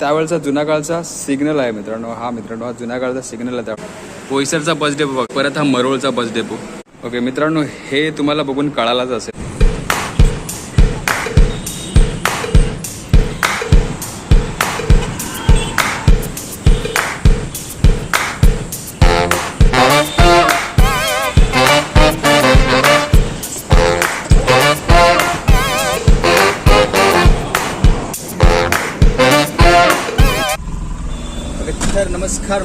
त्यावेळेचा जुना काळचा सिग्नल आहे मित्रांनो. हा मित्रांनो हा जुन्या काळचा सिग्नल आहे त्यावेळेस बोईसरचा बस डेपो बघ. परत हा मरोळचा बस डेपो ओके मित्रांनो हे तुम्हाला बघून कळालाच असेल.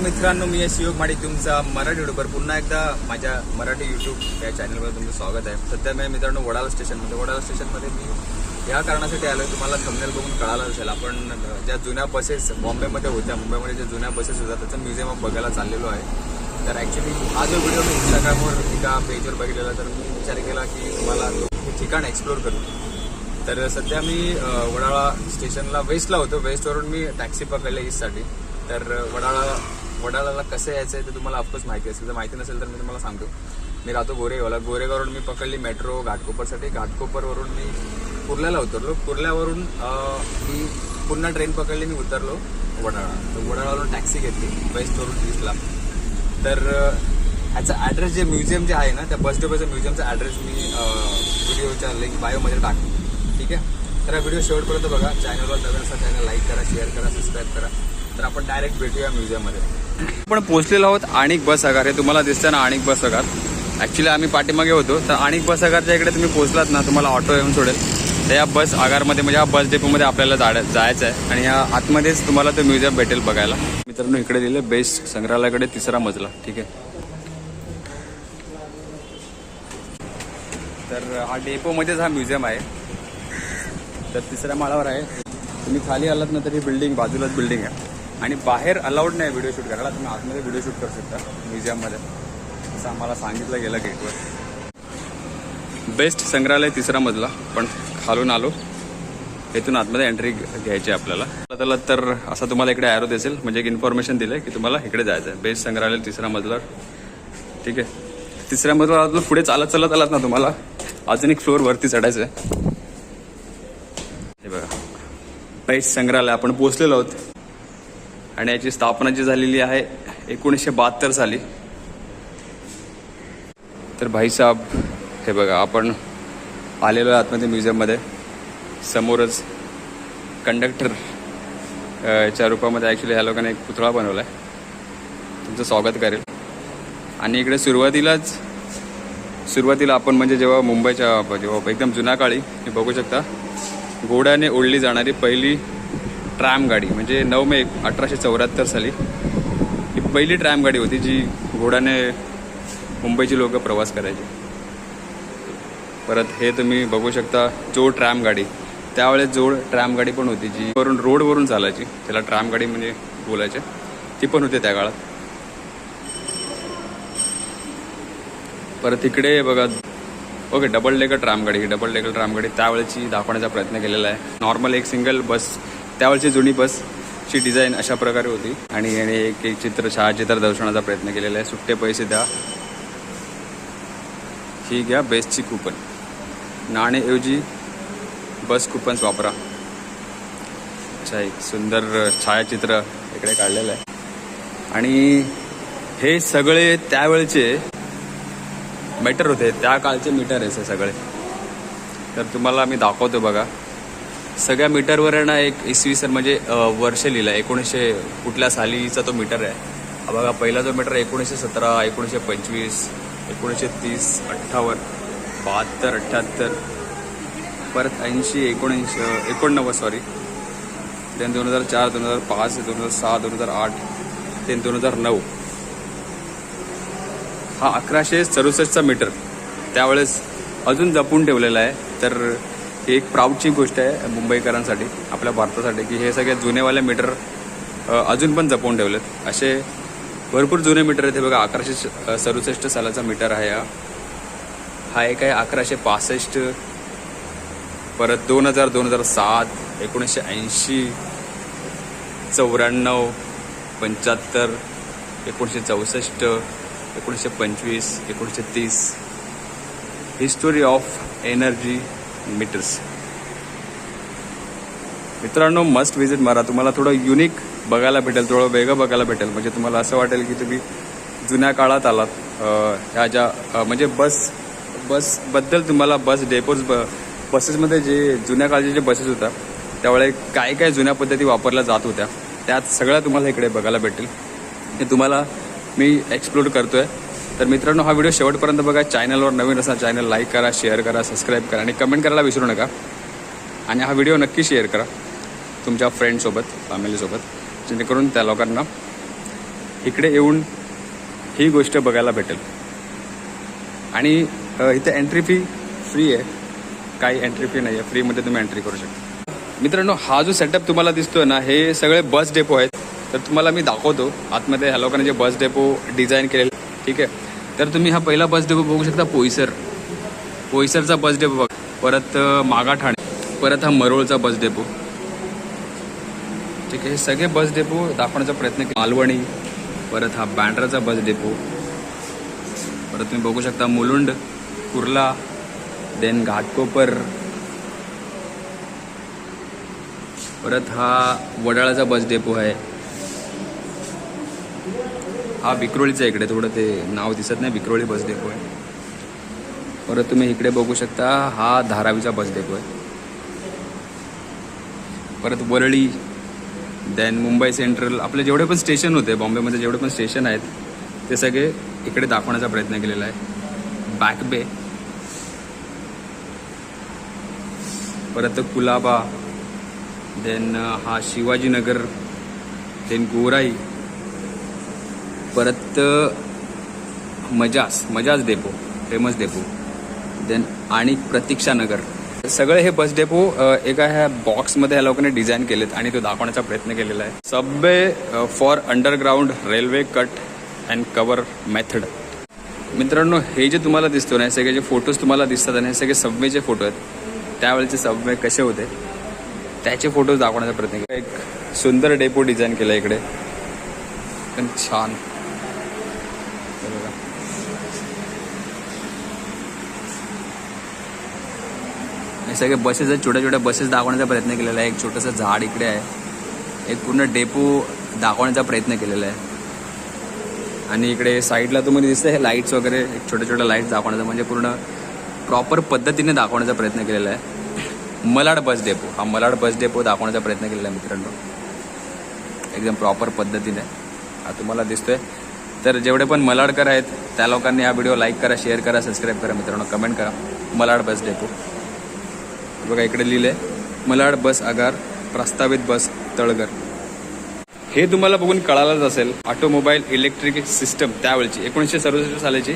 मित्रांनो मी शिवक माडी तुमचा मराठी युट्यूबर पुन्हा एकदा माझ्या मराठी यूट्यूब या चॅनलवर तुमचं स्वागत आहे. सध्या मी मित्रांनो वडाळा स्टेशनमध्ये. वडाला स्टेशनमध्ये मी या कारणासाठी आलो तुम्हाला थंबनेल बघून कळालं असेल. आपण ज्या जुन्या बसेस बॉम्बेमध्ये होत्या मुंबईमध्ये ज्या जुन्या बसेस होत्या त्याचं म्युझियम बघायला चाललेलो आहे. तर ॲक्च्युली हा जो व्हिडिओ मी इंस्टाग्रामवर एका पेजवर बघितलेला तर मी विचार केला की तुम्हाला हे ठिकाण एक्सप्लोर करू. तर सध्या मी वडाळा स्टेशनला वेस्टला होतो. वेस्टवरून मी टॅक्सी पकडले ईस्टसाठी तर वडाळा वडाळाला कसं यायचं आहे ते तुम्हाला ऑफकोर्स माहिती असेल. जर माहिती नसेल तर मी तुम्हाला सांगतो. मी राहतो गोरेगावला गोरेगाववरून मी पकडली मेट्रो घाटकोपरसाठी. घाटकोपरवरून मी कुर्ल्याला उतरलो. कुर्ल्यावरून मी पुन्हा ट्रेन पकडली मी उतरलो वडाळा. तर वडाळावरून टॅक्सी घेतली बेस्टवरून ईस्टला तर ह्याचा ॲड्रेस जे म्युझियम जे आहे ना त्या बस डेपोच्या म्युझियमचा ॲड्रेस मी व्हिडिओच्या लिंक बायोमध्ये टाकतो ठीक आहे? तर हा व्हिडिओ शेवटपर्यंत बघा. चॅनलवर नवीन असा चॅनल लाईक करा शेअर करा सबस्क्राईब करा. तर आपण डायरेक्ट भेटूया म्युझियममध्ये आपण पोहोचलेलो आहोत आणिक बस आगार. हे तुम्हाला दिसतं ना आणिक बस आगार. ॲक्च्युली आम्ही पाठीमागे होतो. तर आणिक बस आगारच्या इकडे तुम्ही पोहोचलात ना तुम्हाला ऑटो येऊन सोडेल. तर या बस आगारमध्ये म्हणजे हा बस डेपोमध्ये आपल्याला जाड जायचं आहे आणि या आतमध्येच तुम्हाला तो म्युझियम भेटेल बघायला. मित्रांनो इकडे दिलं बेस्ट संग्रहालयाकडे तिसरा मजला. ठीक आहे. तर हा डेपोमध्येच हा म्युझियम आहे. तर तिसऱ्या माळावर आहे. तुम्ही खाली आलात ना तरी बिल्डिंग बाजूलाच बिल्डिंग आहे. आणि बाहेर अलाउड नाही व्हिडिओ शूट करायला. तुम्ही आतमध्ये व्हिडिओ शूट करू शकता म्युझियममध्ये असं आम्हाला सांगितलं गेलं गेटवर बेस्ट संग्रहालय तिसरा मजला पण खालून आलो. इथून आतमध्ये एंट्री घ्यायची आहे आपल्याला. त्याला तर असा तुम्हाला इकडे ॲरो दिसेल. म्हणजे एक इन्फॉर्मेशन दिलं की तुम्हाला इकडे जायचं आहे बेस्ट संग्रहालय तिसरा मजला. ठीक आहे. तिसऱ्या मजला पुढे चालत चालत आलात ना तुम्हाला. अजून एक फ्लोअर वरती चढायचं आहे हे बघा. बेस्ट संग्रहालय. आपण पोचलेलो आहोत. आणि याची स्थापना जी झालेली आहे एकोणीसशे बहात्तर साली. तर भाईसाहेब हे बघा आपण आलेलो आहे आतमध्ये म्युझियममध्ये. समोरच कंडक्टर च्या रूपामध्ये ॲक्च्युली ह्या लोकांनी एक पुतळा बनवला आहे तुमचं स्वागत करेल. आणि इकडे सुरुवातीलाच सुरुवातीला आपण म्हणजे जेव्हा मुंबईच्या जेव्हा एकदम जुन्या काळी बघू शकता घोड्याने ओढली जाणारी पहिली ट्रॅम गाडी म्हणजे नऊ मे अठराशे चौऱ्याहत्तर साली ही पहिली ट्रॅम गाडी होती जी घोड्याने मुंबईची लोक प्रवास करायची. परत हे तुम्ही बघू शकता जोड ट्रॅम गाडी त्यावेळेस जोड ट्रॅम गाडी पण होती जी वरून रोडवरून चालायची त्याला ट्रॅम गाडी म्हणजे बोलायचे. ती पण होती त्या काळात. परत इकडे बघा. ओके डबल डेकर ट्राम गाडी ही डबल डेकर ट्राम गाडी त्यावेळेची दाखवण्याचा प्रयत्न केलेला आहे. नॉर्मल एक सिंगल बस त्यावेळची जुनी बसची डिझाईन अशा प्रकारे होती. आणि याने एक एक चित्र छायाचित्र दर्शवण्याचा प्रयत्न केलेला आहे. सुट्टे पैसे द्या. ही घ्या बेस्टची कुपन नाणेऐवजी बस कुपन्स वापरा. अच्छा एक सुंदर छायाचित्र इकडे काढलेलं आहे. आणि हे सगळे त्यावेळचे मीटर होते. त्या काळचे मीटर आहे सगळे. तर तुम्हाला मी दाखवतो बघा. सगळ्या मीटरवर आहे ना एक इसवी सन म्हणजे वर्ष लिहिलं आहे एकोणीसशे कुठल्या सालीचा तो मीटर आहे. बघा पहिला जो मीटर एकोणीसशे सतरा एकोणीसशे पंचवीस एकोणीसशे तीस अठ्ठावन्न बहात्तर अठ्ठ्याहत्तर परत ऐंशी एकोणऐंशी एकोणनव्वद सॉरी देन दोन हजार चार दोन हजार पाच दोन हजार सहा दोन हजार आठ देन दोन हजार नऊ. हा अकराशे सदुसष्टचा मीटर त्यावेळेस अजून जपून ठेवलेला आहे. तर ही एक प्राऊडची गोष्ट आहे मुंबईकरांसाठी आपल्या भारतासाठी की हे सगळे जुनेवाले मीटर अजून पण जपून ठेवलेत. असे भरपूर जुने मीटर आहेत. हे बघा अकराशे स- सदुसष्ट सालाचा मीटर आहे हा. हा एक आहे अकराशे पासष्ट परत दोन हजार दोन हजार सात एकोणीसशे ऐंशी चौऱ्याण्णव पंच्याहत्तर एकोणीसशे चौसष्ट एकोणीसशे पंचवीस एकोणीसशे तीस. हिस्टोरी ऑफ एनर्जी मीटर्स मित्रांनो मस्ट विजिट मारा. तुम्हाला थोडं युनिक बघायला भेटेल थोडं वेगळं बघायला भेटेल. म्हणजे तुम्हाला असं वाटेल की तुम्ही जुन्या काळात आलात. ह्या ज्या म्हणजे बस बसबद्दल तुम्हाला बस डेपोज ब बसेसमध्ये जे जुन्या काळचे जे बसेस होत्या त्यावेळे काय काय जुन्या पद्धती वापरल्या जात होत्या त्यात सगळ्या तुम्हाला इकडे बघायला भेटेल. हे तुम्हाला मी एक्सप्लोर करतोय. तर मित्रांनो हा व्हिडिओ शेवटपर्यंत बघा. चॅनलवर नवीन असा चॅनल लाईक करा शेअर करा सबस्क्राईब करा आणि कमेंट करायला विसरू नका. आणि हा व्हिडिओ नक्की शेअर करा तुमच्या फ्रेंडसोबत फॅमिलीसोबत जेणेकरून त्या लोकांना इकडे येऊन ही गोष्ट बघायला भेटेल. आणि इथे एंट्री फी फ्री आहे. काही एंट्री फी नाही आहे फ्रीमध्ये तुम्ही एंट्री करू शकता. मित्रांनो हा जो सेटअप तुम्हाला दिसतोय ना हे सगळे बस डेपो आहेत. तर तुम्हाला मी दाखवतो. आतमध्ये ह्या लोकांनी जे बस डेपो डिझाईन केलेले ठीक आहे? तर तुम्ही हा पहिला बस डेपो बघू शकता पोईसर. पोईसरचा बस डेपो बघ. परत मागा मागाठाणे. परत हा मरोळचा बस डेपो ठीक आहे हे सगळे बस डेपो दाखवण्याचा प्रयत्न केला. मालवणी परत हा बँड्राचा बस डेपो परत तुम्ही बघू शकता मुलुंड कुर्ला देन घाटकोपर. परत हा वडाळाचा बस डेपो आहे. हा विक्रोळीचा आहे इकडे थोडं ते नाव दिसत नाही विक्रोळी बस डेपो आहे. परत तुम्ही इकडे बघू शकता हा धारावीचा बस डेपो आहे. परत वरळी देन मुंबई सेंट्रल आपले जेवढे पण स्टेशन होते बॉम्बेमध्ये जेवढे पण स्टेशन आहेत ते सगळे इकडे दाखवण्याचा प्रयत्न केलेला आहे. बॅक बे परत कुलाबा देन हा शिवाजीनगर देन गोराई परत Majas Majas depot famous depot then आणि प्रतीक्षानगर सगळे हे बस डेपो एका ह्या बॉक्समध्ये ह्या लोकांनी डिझाईन केलेत आणि तो दाखवण्याचा प्रयत्न केलेला आहे. Subway for underground railway cut and cover method मित्रांनो हे जे तुम्हाला दिसतो ना हे सगळे जे फोटोज तुम्हाला दिसतात आणि हे सगळे सबवेचे फोटो आहेत त्यावेळेचे सबवे कसे होते त्याचे फोटोज दाखवण्याचा प्रयत्न केला. एक सुंदर डेपो डिझाईन केला इकडे. पण छान. हे सगळे बसेस आहेत. छोट्या छोट्या बसेस दाखवण्याचा प्रयत्न केलेला आहे. एक छोटंसं झाड इकडे आहे. एक पूर्ण डेपो दाखवण्याचा प्रयत्न केलेला आहे. आणि इकडे साईडला तुम्हाला दिसतं हे लाईट्स वगैरे एक छोट्या छोट्या लाईट्स दाखवण्याचा. म्हणजे पूर्ण प्रॉपर पद्धतीने दाखवण्याचा प्रयत्न केलेला आहे. मलाड बस डेपो हा मलाड बस डेपो दाखवण्याचा प्रयत्न केलेला आहे मित्रांनो. एकदम प्रॉपर पद्धतीने. हा तुम्हाला दिसतोय. तर जेवढे पण मलाडकर आहेत त्या लोकांनी हा व्हिडिओ लाईक करा शेअर करा सबस्क्राईब करा मित्रांनो. कमेंट करा. मलाड बस डेपो बघा इकडे लिहिलंय मलाड बस आगार प्रस्तावित बस तळगर हे तुम्हाला बघून कळालंच असेल ऑटोमोबाईल इलेक्ट्रिक सिस्टम त्यावेळची एकोणीसशे सदुसष्ट सालाची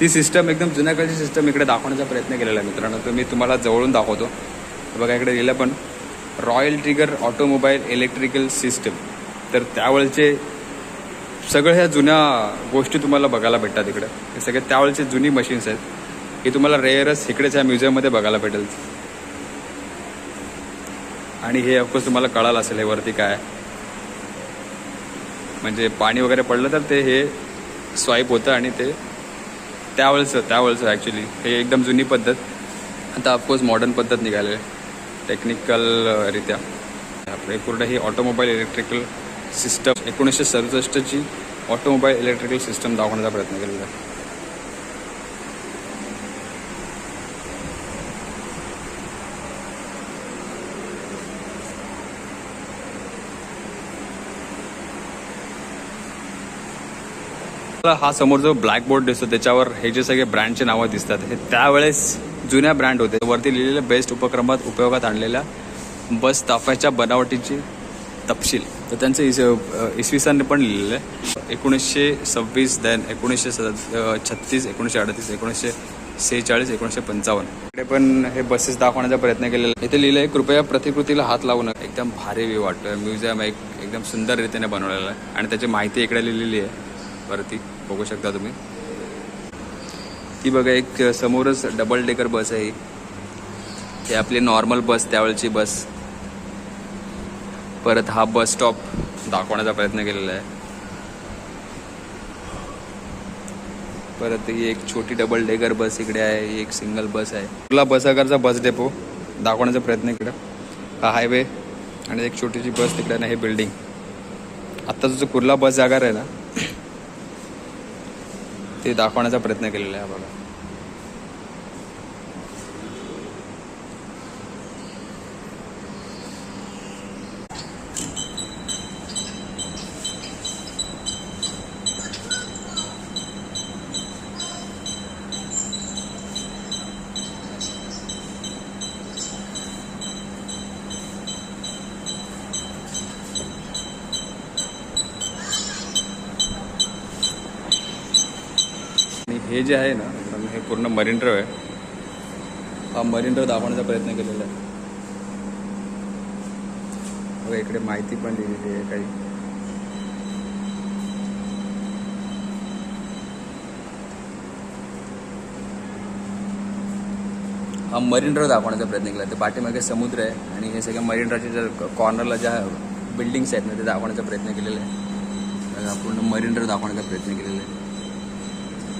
ती सिस्टम एकदम जुन्याकडची सिस्टम इकडे दाखवण्याचा प्रयत्न केलेला आहे मित्रांनो तर मी तुम्हाला जवळून दाखवतो. बघा इकडे लिहिलं पण royal trigger automobile electrical system. तर त्यावेळचे सगळ्या ह्या जुन्या गोष्टी तुम्हाला बघायला भेटतात इकडे. हे सगळे त्यावेळचे जुनी मशीन्स आहेत. हे तुम्हाला रेअरच इकडेच ह्या म्युझियममध्ये बघायला भेटेल. आणि हे ऑफकोर्स तुम्हाला कळालं असेल हे वरती काय म्हणजे पाणी वगैरे पडलं तर ते हे स्वाईप होतं आणि ते त्यावेळेचं त्यावेळेचं ॲक्च्युली हे एकदम जुनी पद्धत. आता ऑफकोर्स मॉडर्न पद्धत निघाले टेक्निकल रित्या. आपले पूर्ण ही ऑटोमोबाईल इलेक्ट्रिकल सिस्टम एकोणीसशे सदुसष्टची ऑटोमोबाईल इलेक्ट्रिकल सिस्टम दाखवण्याचा प्रयत्न केलेला आहे. आता हा समोर जो ब्लॅक बोर्ड दिसतो त्याच्यावर हे जे सगळे ब्रँडचे नावं दिसतात हे त्यावेळेस जुन्या ब्रँड होते. वरती लिहिलेल्या बेस्ट उपक्रमात उपयोगात आणलेल्या बस ताफ्याच्या बनावटीची तपशील. तर त्यांचं इस इसवी सनने पण लिहिलेलं आहे. एकोणीसशे सव्वीस देन एकोणीसशे स छत्तीस एकोणीसशे अडतीस एकोणीसशे सेहेचाळीस एकोणीसशे पंचावन्न. इकडे पण हे बसेस दाखवण्याचा प्रयत्न केलेला आहे. इथे लिहिलं आहे कृपया प्रतिकृतीला हात लावू नका. एकदम भारी व्यू म्युझियम एक एकदम सुंदर रीतीने बनवलेलं आहे. आणि त्याची माहिती इकडे लिहिलेली आहे वरती. बघू शकता तुम्ही. ती बघा एक समोरच डबल डेकर बस आहे हे. आपली नॉर्मल बस त्यावेळची बस परत हा बस स्टॉप दाखवण्याचा प्रयत्न केलेला आहे. परत ही एक छोटी डबल डेकर बस इकडे आहे ही एक सिंगल बस आहे. कुठला बस बस डेपो दाखवण्याचा प्रयत्न इकडं. हा हायवे आणि एक छोटीशी बस तिकडे ना हे बिल्डिंग आत्ताचा जो कुर्ला बस जागा आहे ना ते दाखवण्याचा प्रयत्न केलेला आहे हा बघा आणि हे जे आहे ना मित्रांनो, हे पूर्ण मरीन ड्राईव्ह आहे हा मरीन ड्राईव्ह दाखवण्याचा प्रयत्न केलेला आहे. बघा इकडे माहिती पण लिहिलेली आहे काही. हा मरीन ड्राईव्ह दाखवण्याचा प्रयत्न केला ते पाठीमागे समुद्र आहे आणि हे सगळ्या मरीन ड्राईव्हच्या ज्या कॉर्नरला ज्या बिल्डिंग्स आहेत ना ते दाखवण्याचा प्रयत्न केलेला आहे. पूर्ण मरीन ड्राईव्ह दाखवण्याचा प्रयत्न केलेला आहे.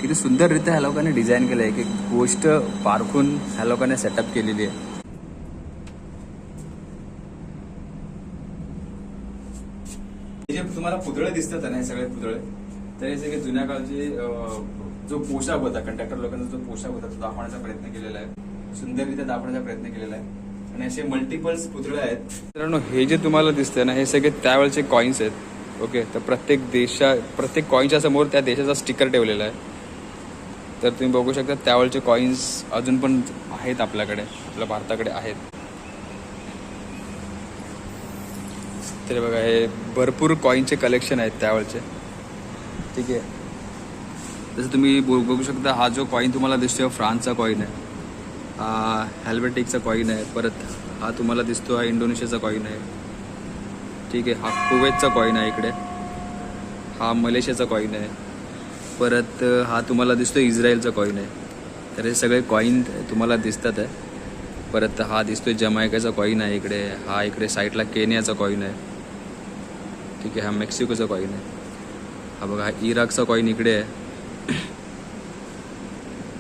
किती सुंदररित्या ह्या लोकांनी डिझाईन केलं आहे एक गोष्ट पारखून ह्या लोकांनी सेटअप केलेली आहे. हे जे तुम्हाला पुतळे दिसतात ना हे सगळे पुतळे तर हे सगळे जुन्या काळचे जो पोशाख होता कंडक्टर लोकांचा जो पोशाख होता तो दाखवण्याचा प्रयत्न केलेला आहे. सुंदररित्या दाखवण्याचा प्रयत्न केलेला आहे. आणि असे मल्टिपल्स पुतळे आहेत. मित्रांनो हे जे तुम्हाला दिसतंय ना हे सगळे त्यावेळेचे कॉईन्स आहेत. ओके तर प्रत्येक देशा प्रत्येक कॉईनच्या समोर त्या देशाचा स्टिकर ठेवलेला आहे. तर तुम्ही बघू शकता त्यावेळचे कॉईन्स अजून पण आहेत आपल्याकडे आपल्या भारताकडे आहेत. तरी बघा हे भरपूर कॉईनचे कलेक्शन आहेत त्यावेळचे ठीक आहे. जसं तुम्ही बघू शकता हा जो कॉईन तुम्हाला दिसतोय फ्रान्सचा कॉईन आहे. हा कॉईन आहे परत हा तुम्हाला दिसतो हा इंडोनेशियाचा कॉईन आहे. ठीक आहे हा कुवेतचा कॉईन आहे इकडे. हा मलेशियाचा कॉईन आहे. परत हा तुम्हाला दिसतो इस्रायलचा कॉईन आहे. तर हे सगळे कॉईन तुम्हाला दिसतात आहे. परत हा दिसतोय जमायकाचा कॉईन आहे इकडे. हा इकडे साईडला केनियाचा कॉईन आहे. ठीक आहे हा मेक्सिकोचा कॉईन आहे. हा बघा हा इराकचा कॉईन इकडे आहे.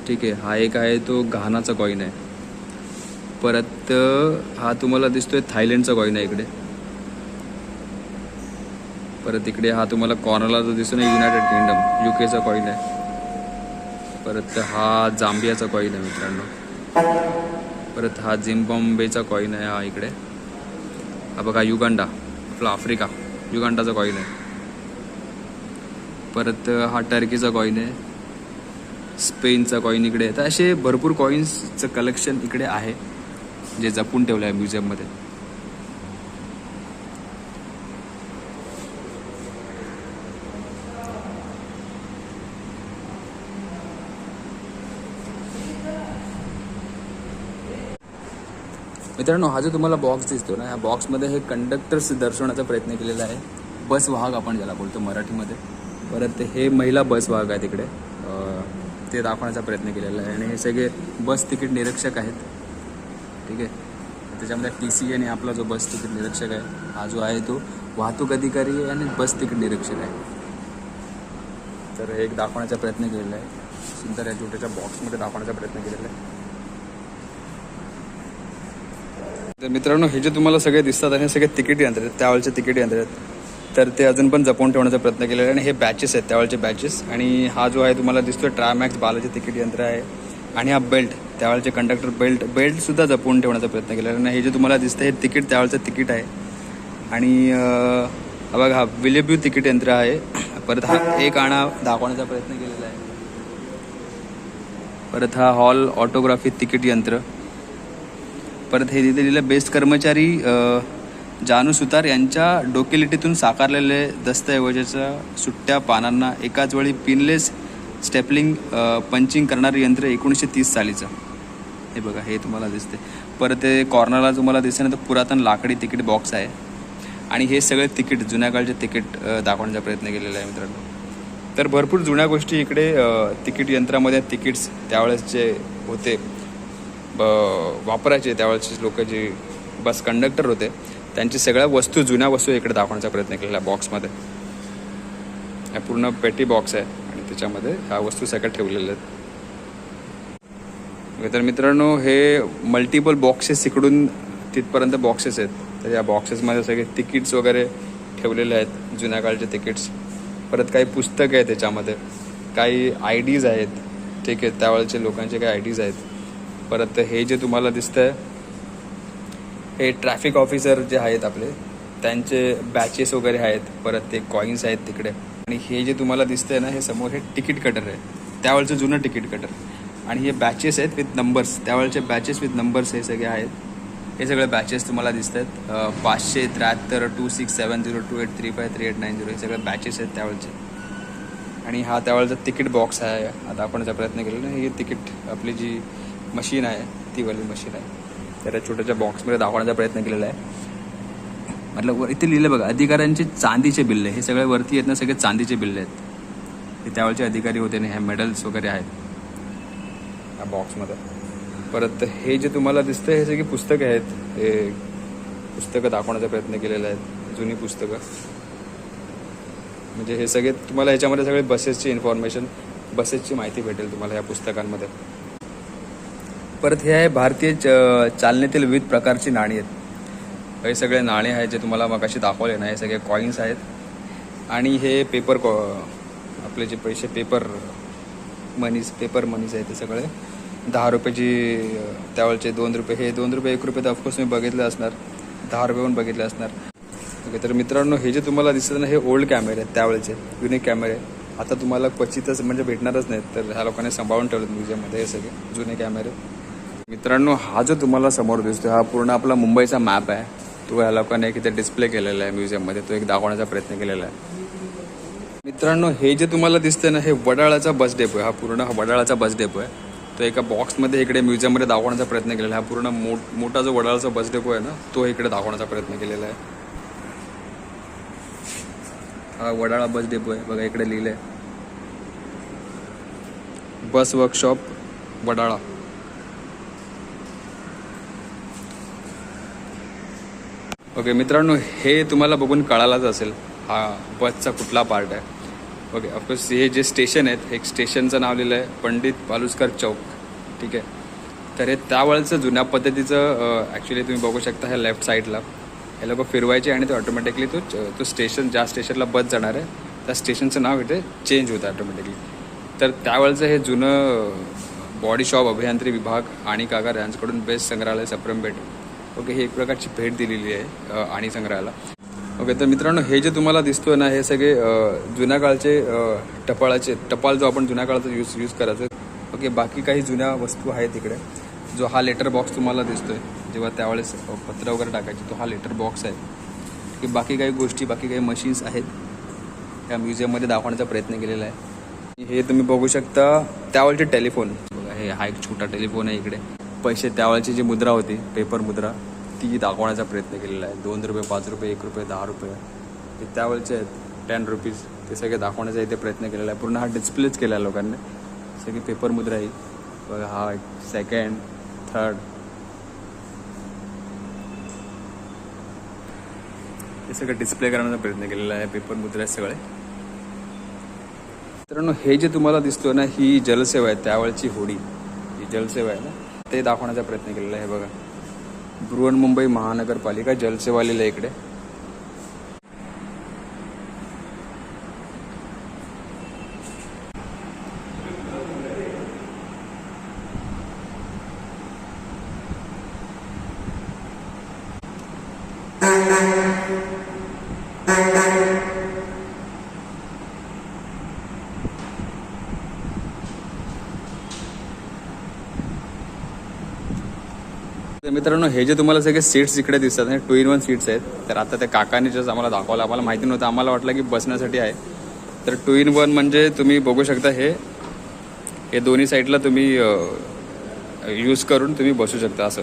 ठीक आहे हा एक आहे तो घानाचा कॉईन आहे. परत हा तुम्हाला दिसतोय थायलंडचा कॉईन आहे इकडे. परत इकडे हा तुम्हाला कॉर्नरला जो दिसून आहे युनायटेड किंगडम युकेचा कॉईन आहे. परत हा जांबियाचा कॉईन आहे मित्रांनो. परत हा झिम्बॉम्बेचा कॉईन आहे हा इकडे. हा बघा युगांडा आपला आफ्रिका युगांडाचा कॉईन आहे. परत हा टर्कीचा कॉईन आहे. स्पेनचा कॉईन इकडे आहे. तर असे भरपूर कॉईन्सचं कलेक्शन इकडे आहे जे जपून ठेवलं आहे म्युझियममध्ये मित्रांनो हा जो तुम्हाला बॉक्स दिसतो ना ह्या बॉक्समध्ये हे कंडक्टर्स दर्शवण्याचा प्रयत्न केलेला आहे. बस वाहक आपण ज्याला बोलतो मराठीमध्ये. परत हे महिला बस वाहक आहे तिकडे. ते दाखवण्याचा प्रयत्न केलेला आहे. आणि हे सगळे बस तिकीट निरीक्षक आहेत. ठीक आहे? त्याच्यामध्ये टी सी आणि आपला जो बस तिकीट निरीक्षक आहे हा जो आहे तो वाहतूक अधिकारी आहे आणि बस तिकीट निरीक्षक आहे. तर हे एक दाखवण्याचा प्रयत्न केलेला आहे. सुंदर या छोट्याच्या बॉक्समध्ये दाखवण्याचा प्रयत्न केलेला आहे. तर मित्रांनो हे जे तुम्हाला सगळे दिसतात आणि हे सगळे तिकीट यंत्र आहेत त्यावेळेचे तिकीट यंत्र आहेत तर ते अजून पण जपून ठेवण्याचा प्रयत्न केलेला आहे. आणि हे बॅचेस आहेत त्यावेळेचे बॅचेस आणि हा जो आहे तुम्हाला दिसतोय ट्रायमॅक्स बालाचे तिकीट यंत्र आहे. आणि हा बेल्ट त्यावेळचे कंडक्टर बेल्ट बेल्टसुद्धा जपून ठेवण्याचा प्रयत्न केलेला आहे. आणि हे जे तुम्हाला दिसतं हे तिकीट त्यावेळचं तिकीट आहे. आणि बघा हा विलेब्यू तिकीट यंत्र आहे. परत हा एक आणा दाखवण्याचा प्रयत्न केलेला आहे. परत हा हॉल ऑटोग्राफी तिकीट यंत्र. परत हे तिथे लिहिलं बेस्ट कर्मचारी जानू सुतार यांच्या डोकेलिटीतून साकारलेले दस्तऐवजाच्या सुट्ट्या पानांना एकाच वेळी पिनलेस स्टेपलिंग पंचिंग करणारं यंत्र एकोणीसशे तीस सालीचं. हे बघा हे तुम्हाला दिसते. परत ते कॉर्नरला तुम्हाला दिसते ना तर पुरातन लाकडी तिकीट बॉक्स आहे. आणि हे सगळे तिकीट जुन्या काळचे तिकीट दाखवण्याचा प्रयत्न केलेला आहे मित्रांनो. तर भरपूर जुन्या गोष्टी इकडे तिकीट यंत्रामध्ये तिकीट्स त्यावेळेस जे होते. वापरायचे. त्यावेळेचे लोक जे बस कंडक्टर होते त्यांची सगळ्या वस्तू जुन्या वस्तू इकडे दाखवण्याचा प्रयत्न केलेला बॉक्समध्ये हा पूर्ण पेटी बॉक्स आहे आणि त्याच्यामध्ये ह्या वस्तू सगळ्या ठेवलेल्या आहेत. तर मित्रांनो हे मल्टिपल बॉक्सेस इकडून तिथपर्यंत बॉक्सेस आहेत. तर या बॉक्सेसमध्ये सगळे तिकीट्स वगैरे ठेवलेले आहेत जुन्या काळचे तिकीट्स परत काही पुस्तकं आहेत त्याच्यामध्ये. काही आय डीज आहेत. ठीक आहे त्यावेळेचे लोकांचे काही आय डीज आहेत. परत हे जे तुम्हाला दिसतंय हे ट्रॅफिक ऑफिसर जे आहेत आपले त्यांचे बॅचेस वगैरे आहेत परत ते कॉईन्स आहेत तिकडे. आणि हे जे तुम्हाला दिसतंय ना हे समोर हे तिकीट कटर आहे. त्यावेळचं जुनं तिकीट कटर आणि हे बॅचेस आहेत विथ नंबर्स त्यावेळचे बॅचेस विथ नंबर्स हे सगळे आहेत. हे सगळे बॅचेस तुम्हाला दिसत आहेत पाचशे त्र्याहत्तर two six seven zero two eight three five three eight nine zero हे सगळे बॅचेस आहेत त्यावेळचे आणि हा त्यावेळेचा तिकीट बॉक्स आहे. आता आपण ज्या प्रयत्न केलेला. ही तिकीट आपली जी मशीन आहे ती वाली मशीन आहे. त्याला छोट्याच्या बॉक्समध्ये दाखवण्याचा प्रयत्न केलेला आहे. मतलब वर इथे लिहिलं बघा अधिकाऱ्यांचे चांदीचे बिल्ले. हे सगळे वरती आहेत ना सगळे चांदीचे बिल्ले आहेत. हे त्यावेळचे अधिकारी होते ना ह्या मेडल्स वगैरे आहेत. या बॉक्समध्ये परत हे जे तुम्हाला दिसतं हे सगळी पुस्तकं आहेत. हे पुस्तकं दाखवण्याचा प्रयत्न केलेला आहे जुनी पुस्तकं. म्हणजे हे सगळे तुम्हाला ह्याच्यामध्ये सगळे बसेसची इन्फॉर्मेशन बसेसची माहिती भेटेल तुम्हाला या पुस्तकांमध्ये. परत हे आहे भारतीय च- चालनेतील विविध प्रकारची नाणी आहेत. हे सगळे नाणे आहेत जे तुम्हाला मगाशी दाखवले ना हे सगळे कॉईन्स आहेत. आणि हे पेपर कॉ आपले जे पैसे पेपर मनीज पेपर मनीज आहेत ते सगळे. दहा रुपयाची त्यावेळचे दोन रुपये हे दोन रुपये एक रुपये तर ऑफकोर्स तुम्ही बघितले असणार. दहा रुपये पण बघितले असणार. ओके तर मित्रांनो हे जे तुम्हाला दिसत ना हे ओल्ड कॅमेरे आहेत त्यावेळेचे युनिक कॅमेरे आता तुम्हाला क्वचितच म्हणजे भेटणारच नाहीत तर ह्या लोकांनी सांभाळून ठेवलेत म्युझियममध्ये हे सगळे जुने कॅमेरे मित्रांनो हा जो तुम्हाला समोर दिसतो हा पूर्ण आपला मुंबईचा मॅप आहे. तो या लोकांनी एक इथे डिस्प्ले केलेला आहे म्युझियममध्ये तो एक दाखवण्याचा प्रयत्न केलेला आहे. मित्रांनो हे जे तुम्हाला दिसतंय ना हे वडाळाचा बस डेपो आहे. हा पूर्ण वडाळाचा बस डेपो आहे. तो एका बॉक्समध्ये इकडे म्युझियममध्ये दाखवण्याचा प्रयत्न केलेला आहे. हा पूर्ण मो मोठा जो वडाळाचा बस डेपो आहे ना तो इकडे दाखवण्याचा प्रयत्न केलेला आहे. हा वडाळा बस डेपो आहे. बघा इकडे लिहिलंय. बस वर्कशॉप वडाळा. ओके मित्रांनो हे तुम्हाला बघून कळालाच असेल हा बसचा कुठला पार्ट आहे. ओके ऑफकोर्स हे जे स्टेशन आहेत एक स्टेशनचं नाव लिहिलं आहे पंडित पालुसकर चौक. ठीक आहे? तर हे त्यावेळेचं जुन्या पद्धतीचं ॲक्च्युली तुम्ही बघू शकता ह्या लेफ्ट साईडला हे लोक फिरवायचे आणि ते ऑटोमॅटिकली तो तो स्टेशन ज्या स्टेशनला बस जाणार आहे त्या स्टेशनचं नाव इथे चेंज होतं ऑटोमॅटिकली तर त्यावेळेचं हे जुनं बॉडी शॉप अभियांत्री विभाग आणि कागार यांच्याकडून बेस्ट संग्रहालय सप्रमपेठ ओके ही एक प्रकारची भेट दिलेली आहे आणि संग्रहाला. ओके तर मित्रांनो हे जे तुम्हाला दिसतोय ना हे सगळे जुन्या काळचे टपाळाचे टपाल जो आपण जुन्या काळाचा यूज यूज करायचो. ओके बाकी काही जुन्या वस्तू आहेत तिकडे जो हा लेटर बॉक्स तुम्हाला दिसतोय जेव्हा त्यावेळेस पत्र वगैरे टाकायचे तो हा लेटर बॉक्स आहे. की बाकी काही गोष्टी बाकी काही मशीन्स आहेत. ह्या म्युझियममध्ये दाखवण्याचा प्रयत्न केलेला आहे. हे तुम्ही बघू शकता त्यावेळचे टेलिफोन. बघा हे हा एक छोटा टेलिफोन आहे इकडे. पैसे त्यावेळची जी मुद्रा होती पेपर मुद्रा ती दाखवण्याचा प्रयत्न केलेला आहे. दोन रुपये पाच रुपये एक रुपये दहा रुपये. ते त्यावेळचे आहेत. टेन रुपीज ते सगळे दाखवण्याचा इथे प्रयत्न केलेला आहे. पूर्ण हा डिस्प्लेच केला आहे लोकांनी. सगळी पेपर मुद्रा आहे. बघा हा सेकंड थर्ड हे सगळं डिस्प्ले करण्याचा प्रयत्न केलेला आहे. पेपर मुद्रा आहेत सगळे. मित्रांनो हे जे तुम्हाला दिसतोय ना ही जलसेवा आहे. त्यावेळची होडी. ही जलसेवा आहे ना. ते दाखवण्याचा प्रयत्न केलेला आहे. बघा. बृहन्मुंबई महानगरपालिका जलसेवा लिहिलं इकडे. मित्रांनो हे जे तुम्हाला सगळे सीट्स इकडे दिसतात हे टू इन वन सीट्स आहेत. तर आता त्या काकाने जसं आम्हाला दाखवलं. आम्हाला माहिती नव्हतं. आम्हाला वाटलं की बसण्यासाठी आहे. तर टू इन वन म्हणजे तुम्ही बघू शकता हे. हे दोन्ही साईडला तुम्ही यूज करून तुम्ही बसू शकता असं.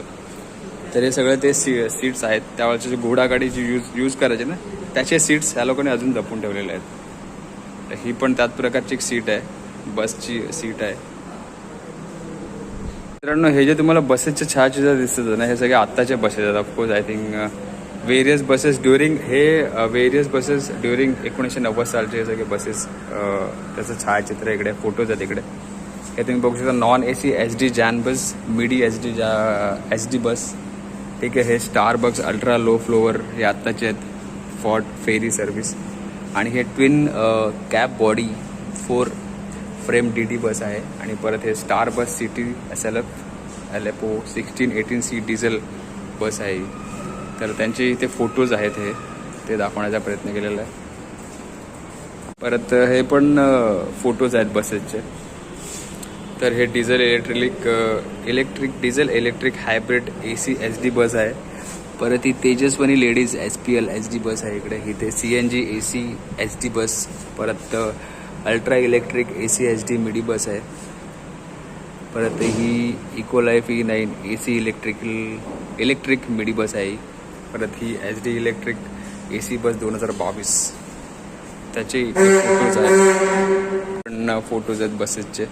तर हे सगळे ते सी सीट्स आहेत. त्यावेळेचे जे घोडागाडी जी यूज यूज करायचे ना त्याचे सीट्स ह्या लोकांनी अजून जपून ठेवलेले आहेत. ही पण त्याच प्रकारची एक सीट आहे. बसची सीट आहे. मित्रांनो हे जे तुम्हाला बसेसच्या छायाचित्र दिसत ना हे सगळे आत्ताच्या बसेस आहेत. Of course I think various buses during हे वेरियस बसेस ड्युरिंग एकोणीसशे नव्वद सालचे हे सगळे बसेस uh, त्याचं छायाचित्र इकडे फोटोज आहेत इकडे. हे तुम्ही बघू शकता non A C H D Jan bus midi H D जा एच डी बस ठीक आहे हे star bucks ultra low floor हे आत्ताचे आहेत. फॉर्ट फेरी सर्व्हिस आणि हे twin cab body four frame D D bus आहे आणि परत हे star bus city S L F L F O sixteen eighteen C diesel bus आहे तर त्यांचे इथे फोटोज आहेत हे. ते दाखवण्याचा प्रयत्न केलेला आहे. परत हे पण फोटोज आहेत बसेसचे. तर हे diesel electric electric diesel electric hybrid A C H D bus आहे. परत ही Tejaswini ladies S P L H D bus आहे इकडे. इथे C N G A C H D bus. परत ultra electric A C H D midi bus आहे. परत ही eco life E nine A C electrical electric midi bus आहे परत ही H D electric A C bus दोन हजार बावीस. त्याचे photos आहेत. पण फोटोज आहेत बसेसचे.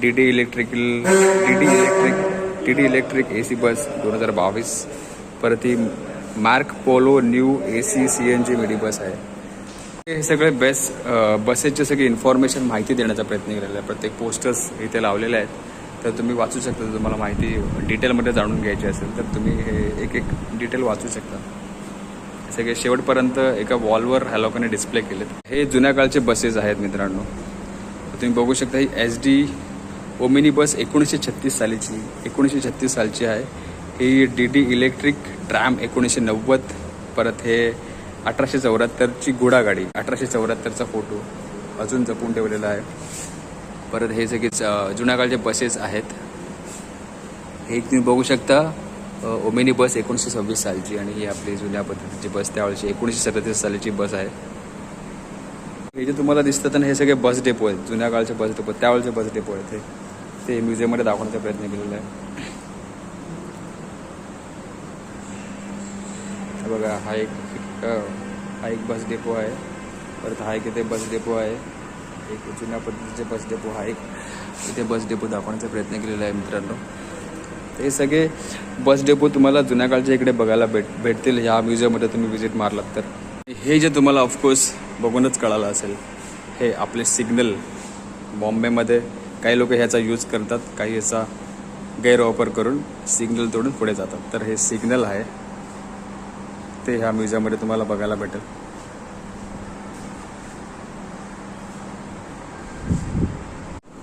D D electrical D D electric D D electric A C bus दोन हजार बावीस. परत ही Marco Polo new A C C N G midi bus आहे. हे सगळे बेस्ट बसेसचे सगळे इन्फॉर्मेशन माहिती देण्याचा प्रयत्न केलेला आहे. प्रत्येक पोस्टर्स इथे लावलेले आहेत. तर तुम्ही वाचू शकता. जर तुम्हाला माहिती डिटेलमध्ये जाणून घ्यायची असेल तर तुम्ही हे एक एक डिटेल वाचू शकता. सगळे शेवटपर्यंत एका वॉलवर हॅलोकाने डिस्प्ले केलेत. हे जुन्या काळचे बसेस आहेत मित्रांनो. तुम्ही बघू शकता ही एस डी ओमिनी बस एकोणीसशे छत्तीस सालीची एकोणीसशे छत्तीस सालची आहे. ही डी डी इलेक्ट्रिक ट्रॅम एकोणीसशे नव्वद परत हे अठराशे चौऱ्याहत्तरची घोडागाडी अठराशे चौऱ्याहत्तरचा फोटो अजून जपून ठेवलेला आहे. परत हे सगळेच जुन्या काळचे बसेस आहेत. हे तुम्ही बघू शकता ओमिनी बस एकोणीसशे सव्वीस सालची आणि ही आपली जुन्या पद्धतीची बस त्यावेळेची एकोणीसशे सत्तेचाळीस सालीची बस आहे. हे जे तुम्हाला दिसतात ना हे सगळे बस डेपो आहेत. जुन्या काळचे बस डेपो त्यावेळेचे बस डेपो आहेत ते ते म्युझियममध्ये दाखवण्याचा प्रयत्न केलेला आहे. बघा हा एक हा एक बस डेपो आहे. परत हा एक इथे बस डेपो आहे. एक जुन्या पद्धतीचे बस डेपो हा एक. इथे बस डेपो दाखवण्याचा प्रयत्न केलेला आहे मित्रांनो. हे सगळे बस डेपो तुम्हाला जुन्या काळच्या इकडे बघायला भेट भेटतील. ह्या म्युझियममध्ये तुम्ही व्हिजिट मारलात तर. हे जे तुम्हाला ऑफकोर्स बघूनच कळालं असेल हे आपले सिग्नल बॉम्बेमध्ये काही लोक ह्याचा यूज करतात काही याचा गैरवापर करून सिग्नल तोडून पुढे जातात. तर हे सिग्नल आहे. ते ह्या म्युझियममध्ये तुम्हाला बघायला भेटेल.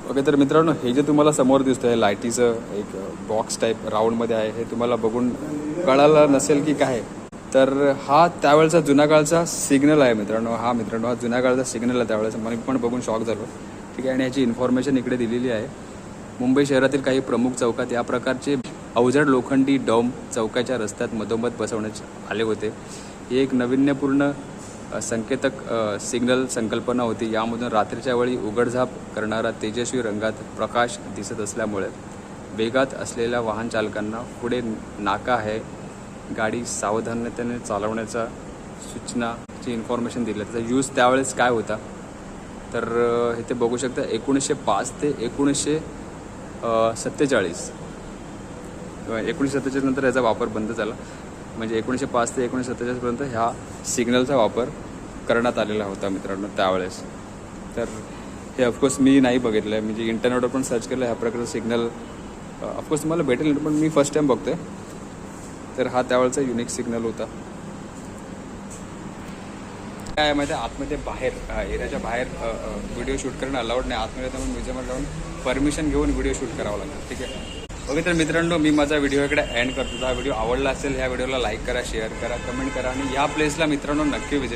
ओके तर मित्रांनो हे जे तुम्हाला समोर दिसतं हे लाईटीचं एक बॉक्स टाईप राऊंडमध्ये आहे हे तुम्हाला बघून कळालं नसेल की काय तर हा त्यावेळचा जुन्या काळचा सिग्नल आहे मित्रांनो हा मित्रांनो हा जुन्या काळचा सिग्नल आहे त्यावेळेचा मला पण बघून शॉक झालो. ठीक आहे आणि याची इन्फॉर्मेशन इकडे दिलेली आहे. मुंबई शहरातील काही प्रमुख चौकात या प्रकारचे अवजड लोखंडी डॉम चौकाच्या रस्त्यात मधोमध बसवण्यात आले होते. ही एक नाविन्यपूर्ण संकेतक सिग्नल संकल्पना होती. यामधून रात्रीच्या वेळी उघडझाप करणारा तेजस्वी रंगात प्रकाश दिसत असल्यामुळे वेगात असलेल्या वाहन चालकांना पुढे नाका आहे. गाडी सावधानतेने चालवण्याचा सूचनाची इन्फॉर्मेशन दिली. त्याचा यूज त्यावेळेस काय होता? तर इथे बघू शकता एकोणीसशे पाच ते एकोणीसशे सत्तेचाळीस. एकोणीसशे सत्तेचाळीस नंतर याचा वापर बंद झाला. म्हणजे एकोणीसशे पाच ते एकोणीसशे सत्तेचाळीसपर्यंत ह्या सिग्नलचा वापर करण्यात आलेला होता मित्रांनो त्यावेळेस. तर हे ऑफकोर्स मी नाही बघितलं आहे म्हणजे इंटरनेटवर पण सर्च केलं ह्या प्रकारचं सिग्नल ऑफकोर्स तुम्हाला भेटेल पण मी फर्स्ट टाईम बघतोय. तर हा त्यावेळेचा युनिक सिग्नल होता. काय आहे माहिती आहे, आतमध्ये बाहेर एरियाच्या बाहेर व्हिडिओ शूट करणं अलाउड नाही. आतमध्ये त्यामुळे म्युझियममध्ये जाऊन परमिशन घेऊन व्हिडिओ शूट करावा लागतो. ठीक आहे? हो, ओके तर मित्रांनो मी माझा व्हिडिओ इकडे एंड करतो. हा व्हिडिओ आवडला असेल ह्या व्हिडिओला लाईक करा शेअर करा कमेंट करा आणि या प्लेसला मित्रांनो नक्की व्हिजिट